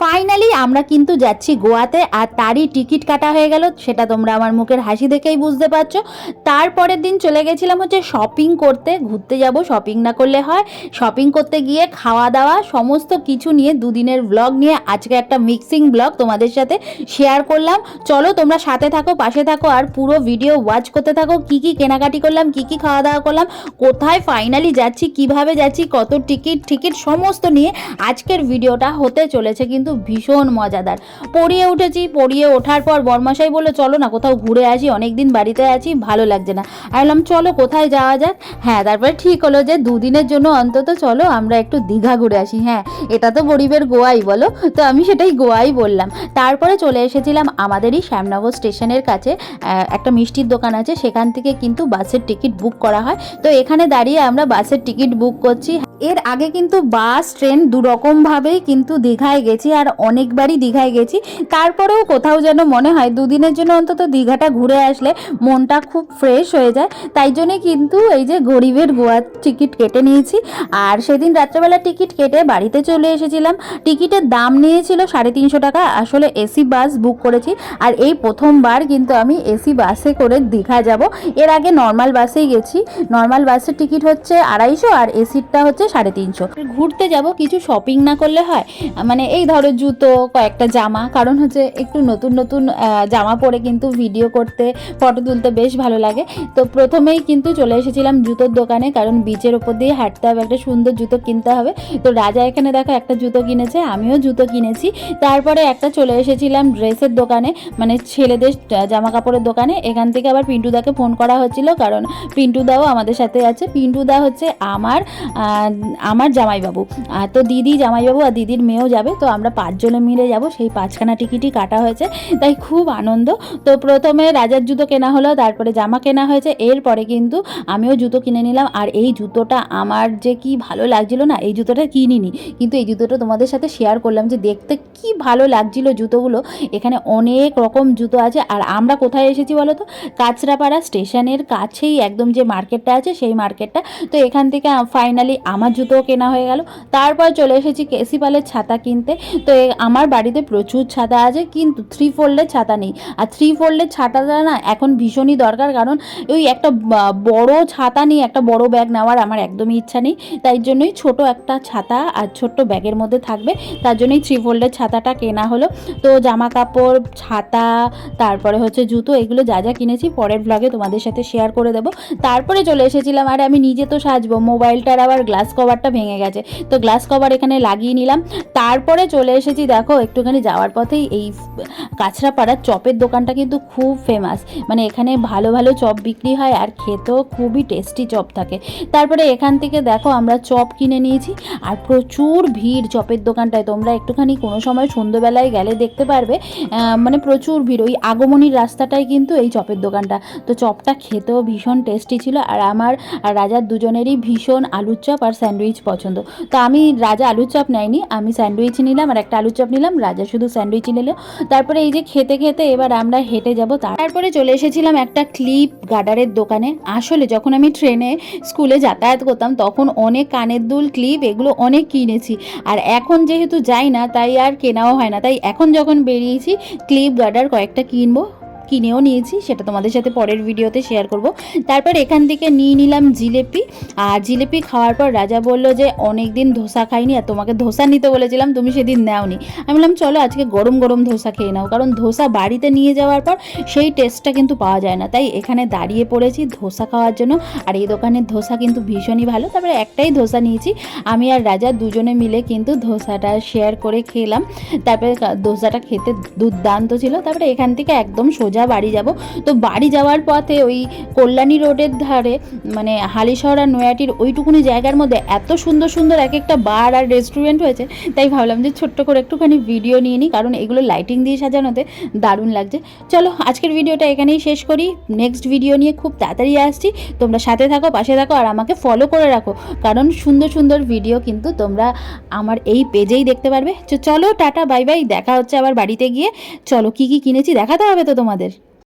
Finally আমরা কিন্তু যাচ্ছি গোয়াতে, আর তারই টিকিট কাটা হয়ে গেল, সেটা তোমরা আমার মুখের হাসি দেখেই বুঝতে পারছ। তারপরের দিন চলে গেছিলাম হচ্ছে শপিং করতে, ঘুরতে যাব শপিং না করলে হয়। শপিং করতে গিয়ে খাওয়া দাওয়া, সমস্ত কিছু নিয়ে দুদিনের ব্লগ নিয়ে, আজকে একটা মিক্সিং ব্লগ তোমাদের সাথে শেয়ার করলাম। চলো, তোমরা সাথে থাকো, পাশে থাকো, আর পুরো ভিডিও ওয়াচ করতে থাকো, কি কি কেনাকাটি করলাম, কি কি খাওয়া দাওয়া করলাম, কোথায় ফাইনালি যাচ্ছি, কীভাবে যাচ্ছি, কত টিকিট টিকিট সমস্ত নিয়ে আজকের ভিডিওটা হতে চলেছে। কিন্তু ভীষণ মজাদার। পড়িয়ে উঠেছি, পড়িয়ে ওঠার পর বরমাসাই বলল, চলো না, কোথাও ঘুরে আসি অনেক দিন বাড়িতে আছি, ভালো লাগছে না। আমি বললাম, চলো, কোথায় যাওয়া যাক? হ্যাঁ তারপরে ঠিক হলো যে দুদিনের জন্য অন্তত চলো, আমরা একটু দীঘা ঘুরে আসি। হ্যাঁ এটা তো গরিবের গোয়াই, বলো? তো আমি সেটাই গোয়াই বললাম। তারপরে চলে এসেছিলাম আমাদেরই শ্যামনগর স্টেশনের কাছে। একটা মিষ্টির দোকান আছে, সেখান থেকে কিন্তু বাসের টিকিট বুক করা হয়। তো এখানে দাঁড়িয়ে আমরা বাসের টিকিট বুক করছি। এর আগে কিন্তু বাস, ট্রেন দু রকমভাবেই কিন্তু দীঘায় গেছি আর অনেকবারই দীঘায় গেছি। তারপরেও কোথাও যেন মনে হয় দুদিনের জন্য অন্তত দীঘাটা ঘুরে আসলে মনটা খুব ফ্রেশ হয়ে যায়। তাই জন্যই কিন্তু এই যে গরিবের গোয়ার টিকিট কেটে নিয়েছি। আর সেদিন রাত্রেবেলা টিকিট কেটে বাড়িতে চলে এসেছিলাম। টিকিটের দাম নিয়েছিল সাড়ে তিনশো টাকা। আসলে এসি বাস বুক করেছি। আর এই প্রথমবার কিন্তু আমি এসি বাসে করে দীঘা যাব। এর আগে নর্মাল বাসেই গেছি। নর্মাল বাসের টিকিট হচ্ছে আড়াইশো আর এসিরটা হচ্ছে সাড়ে তিনশো। ঘুরতে যাব, কিছু শপিং না করলে হয় মানে এই ধরো জুতো, কয়েকটা জামা, কারণ হচ্ছে একটু নতুন নতুন জামা পরে কিন্তু ভিডিও করতে ফটো তুলতে বেশ ভালো লাগে। তো প্রথমেই কিন্তু চলে এসেছিলাম জুতোর দোকানে, কারণ বিচের ওপর দিয়ে হাঁটতে হবে, একটা সুন্দর জুতো কিনতে হবে। তো রাজা এখানে দেখো একটা জুতো কিনেছে, আমিও জুতো কিনেছি। তারপরে একটা চলে এসেছিলাম ড্রেসের দোকানে মানে ছেলেদের জামা কাপড়ের দোকানে। এখান থেকে আবার পিন্টুদাকে ফোন করা হচ্ছিল, কারণ পিন্টুদাও আমাদের সাথে আছে। পিন্টুদা হচ্ছে আমার আমার জামাইবাবু আর তো দিদি জামাইবাবু আর দিদির মেয়েও যাবে, তো আমরা পাঁচজনে মিলে যাব। সেই পাঁচখানা টিকিটই কাটা হয়েছে, তাই খুব আনন্দ। তো প্রথমে রাজার জুতো কেনা হলো, তারপরে জামা কেনা হয়েছে, এরপরে কিন্তু আমিও জুতো কিনে নিলাম। আর এই জুতোটা আমার যে কি ভালো লাগছিল না, এই জুতোটা কিনিনি। কিন্তু এই জুতোটা তোমাদের সাথে শেয়ার করলাম যে দেখতে কি ভালো লাগছিল জুতোগুলো। এখানে অনেক রকম জুতো আছে, আর আমরা কোথায় এসেছি বলো তো? কাঁচরাপাড়া স্টেশনের কাছেই একদম যে মার্কেটটা আছে, সেই মার্কেটটা তো এখান থেকে ফাইনালি আমার জুতোও কেনা হয়ে গেল। তারপর চলে এসেছি কেসিপালের ছাতা কিনতে। তো আমার বাড়িতে প্রচুর ছাতা আছে, কিন্তু থ্রি ফোল্ডের ছাতা নেই। আর থ্রি ফোল্ডের ছাতাটা না এখন ভীষণই দরকার, কারণ ওই একটা বড় ছাতা নিয়ে একটা বড় ব্যাগ নেওয়ার আমার একদমই ইচ্ছা নেই। তাই জন্যই ছোট একটা ছাতা আর ছোট্ট ব্যাগের মধ্যে থাকবে। তার জন্যই থ্রি ফোল্ডের ছাতাটা কেনা হলো। তো জামা কাপড় ছাতা, তারপরে হচ্ছে জুতো, এগুলো যা যা কিনেছি, পরের ব্লগে তোমাদের সাথে শেয়ার করে দেবো। তারপরে চলে এসেছিলাম, আর আমি নিজে তো সাজবো, মোবাইলটার আবার গ্লাস কভারটা ভেঙে গেছে। তো গ্লাস কভার এখানে লাগিয়ে নিলাম। তারপরে চলে এসেছি, দেখো, একটুখানি যাওয়ার পথেই এই কাছড়াপাড়ার চপের দোকানটা কিন্তু খুব ফেমাস মানে এখানে ভালো ভালো চপ বিক্রি হয় আর খেতেও খুবই টেস্টি চপ থাকে। তারপরে এখান থেকে, দেখো, আমরা চপ কিনে নিয়েছি আর প্রচুর ভিড় চপের দোকানটায়। তোমরা একটুখানি কোনো সময় সন্ধ্যেবেলায় গেলে দেখতে পারবে মানে প্রচুর ভিড়। ওই আগমনীর রাস্তাটাই কিন্তু এই চপের দোকানটা। তো চপটা খেতেও ভীষণ টেস্টি ছিল আর আমার আর রাজার দুজনেরই ভীষণ আলুর চপ আর স্যান্ডউইচ পছন্দ। তো আমি রাজা আলুর চপ নেয়নি, আমি স্যান্ডউইচ নিলাম আর একটা আলুর চপ নিলাম, রাজা শুধু স্যান্ডউইচ নিল। তারপরে এই যে খেতে খেতে এবার আমরা হেঁটে যাব, তারপরে চলে এসেছিলাম একটা ক্লিপ গার্ডারের দোকানে। আসলে যখন আমি ট্রেনে স্কুলে যাতায়াত করতাম, তখন অনেক কানের দুল, ক্লিপ এগুলো অনেক কিনেছি। আর এখন যেহেতু যাই না, তাই আর কেনাও হয় না। তাই এখন যখন বেরিয়েছি, ক্লিপ গার্ডার কয়েকটা কিনবো। কিনেও নিয়েছি, সেটা তোমাদের সাথে পরের ভিডিওতে শেয়ার করব। তারপর এখান থেকে নিয়ে নিলাম জিলেপি। আর জিলেপি খাওয়ার পর রাজা বলল যে অনেক দিন ধোসা খাইনি আর তোমাকে ধোসা নিতে বলেছিলাম, তুমি সেদিন নেওনি। আমি বললাম, চলো আজকে গরম গরম ধোসা খেয়ে নাও। কারণ ধোসা বাড়িতে নিয়ে যাওয়ার পর সেই টেস্টটা কিন্তু পাওয়া যায় না। তাই এখানে দাঁড়িয়ে পড়েছি ধোসা খাওয়ার জন্য। আর এই দোকানের ধোসা কিন্তু ভীষণই ভালো। তারপরে একটাই ধোসা নিয়েছি। আমি আর রাজা দুজনে মিলে কিন্তু ধোসাটা শেয়ার করে খেলাম। তারপরে ধোসাটা খেতে দুর্দান্ত ছিল। তারপরে এখান থেকে একদম সোজা বাড়ি যাব। তো বাড়ি যাওয়ার পথে ওই কল্যাণী রোডের ধারে মানে হালিশহর আর নয়াটির ওইটুকুনি জায়গার মধ্যে এত সুন্দর সুন্দর এক একটা বার আর রেস্টুরেন্ট হয়েছে, তাই ভাবলাম যে ছোট্ট করে একটুখানি ভিডিও নিয়ে নিই, কারণ এগুলো লাইটিং দিয়ে সাজানোতে দারুণ লাগছে। চলো, আজকের ভিডিওটা এখানেই শেষ করি। নেক্সট ভিডিও নিয়ে খুব তাড়াতাড়ি আসছি। তোমরা সাথে থাকো, পাশে থাকো, আর আমাকে ফলো করে রাখো, কারণ সুন্দর সুন্দর ভিডিও কিন্তু তোমরা আমার এই পেজেই দেখতে পারবে। চলো, টাটা বাই বাই দেখা হচ্ছে আবার বাড়িতে গিয়ে। চলো, কি কি কিনেছি দেখাতে হবে তো তোমাদের?